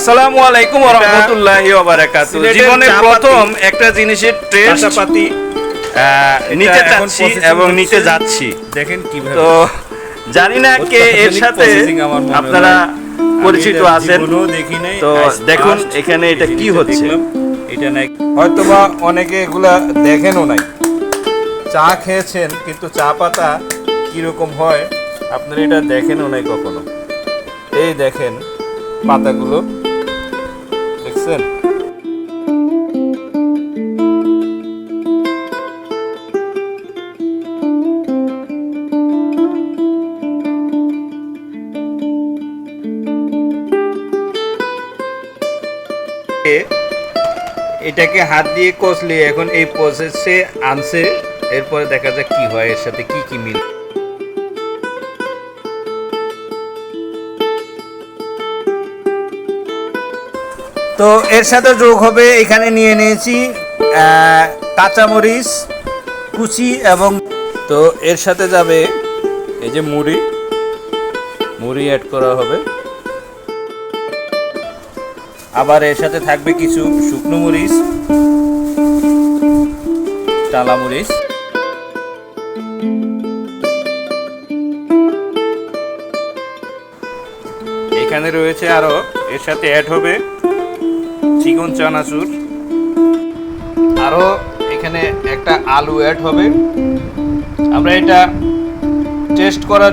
আসসালামু আলাইকুম ওয়া রাহমাতুল্লাহি ওয়া বারাকাতুহু জীবনে প্রথম একটা জিনিসের টেস্ট কাঁচাপাতি নিতে চাচ্ছি এবং। নিতে যাচ্ছি। দেখেন কীভাবে। তো জানি না কে এর সাথে আপনারা পরিচিত আছেন। তো দেখুন এখানে এটা কি হচ্ছে। এটা নাই। হয়তোবা অনেকে এগুলা দেখেনও নাই। চা খেয়েছেন কিন্তু চা পাতা কীরকম হয় আপনারা এটা দেখেনও নাই কখনো। এই দেখেন পাতাগুলো। দেখছেন এটাকে হাত দিয়ে কষলে এখন এই প্রসেসে আনছে, এরপরে দেখা যাক কি হয়, এর সাথে কি কি মিল তো এর সাথে যোগ হবে, এখানে নিয়ে নিয়েছি কাঁচামরিচ, কুচি এবং তো এর সাথে যাবে এই যে মুড়ি। মুড়ি অ্যাড করা হবে। আবার এর সাথে থাকবে কিছু শুকনো মরিচ, টালা মরিচ। এখানে রয়েছে আরও, এর সাথে অ্যাড হবে চিকন চানাচুর। আরও এখানে একটা আলু অ্যাড হবে। আমরা এটা টেস্ট করার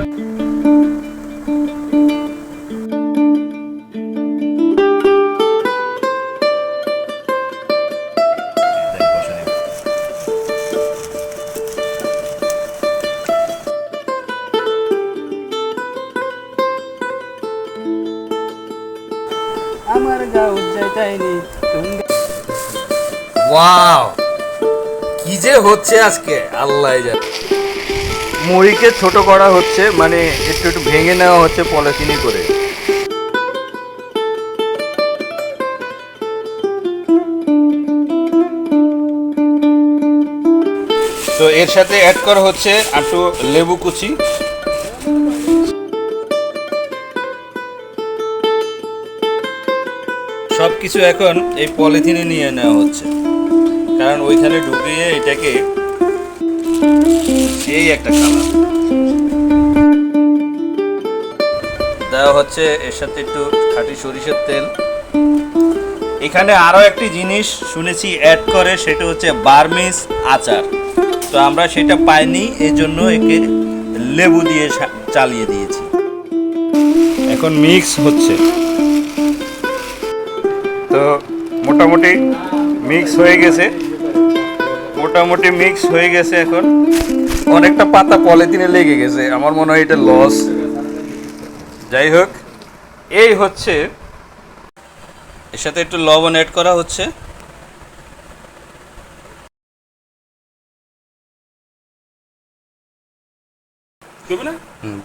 আমার গাঁও যাইতাইনি ওয়াও কি যে হচ্ছে আজকে আল্লাহ জানে মুড়িকে ছোট করা হচ্ছে মানে একটু একটু ভেঙে নেওয়া হচ্ছে পলিথিনে করে। তো এর সাথে অ্যাড করা হচ্ছে একটু লেবু কুচি। কিছু এখন এই পলিথিনে নিয়ে নেওয়া হচ্ছে। কারণ ওইখানে ঢুকিয়ে এটাকে এই একটা কালার। দেওয়া হচ্ছে এর সাথে একটু খাঁটি সরিষার তেল। এখানে আরও একটি জিনিস শুনেছি অ্যাড করে, সেটা হচ্ছে বার্মিস আচার। তো আমরা সেটা পাইনি এই জন্য একে লেবু দিয়ে চালিয়ে দিয়েছি। এখন মিক্স হচ্ছে। তো মোটামুটি মিক্স হয়ে গেছে। মোটামুটি মিক্স হয়ে গেছে এখন। অনেকটা পাতা পলিথিনে লেগে গেছে। আমার মনে হয় এটা লস যাই হোক এই হচ্ছে। এর সাথে একটু লবণ অ্যাড করা হচ্ছে।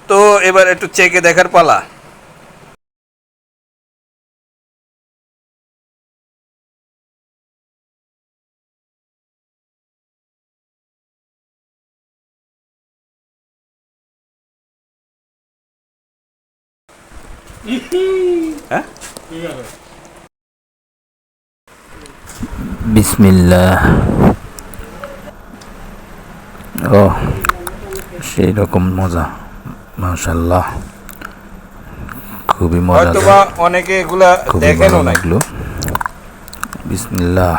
তো এবার একটু চেকে দেখার পালা। হ্যাঁ? বিসমিল্লাহ। ও সেই রকম মজা মাশাল্লাহ খুবই মজা অনেকে এগুলা দেখেনও নাই। লাগল। বিসমিল্লাহ।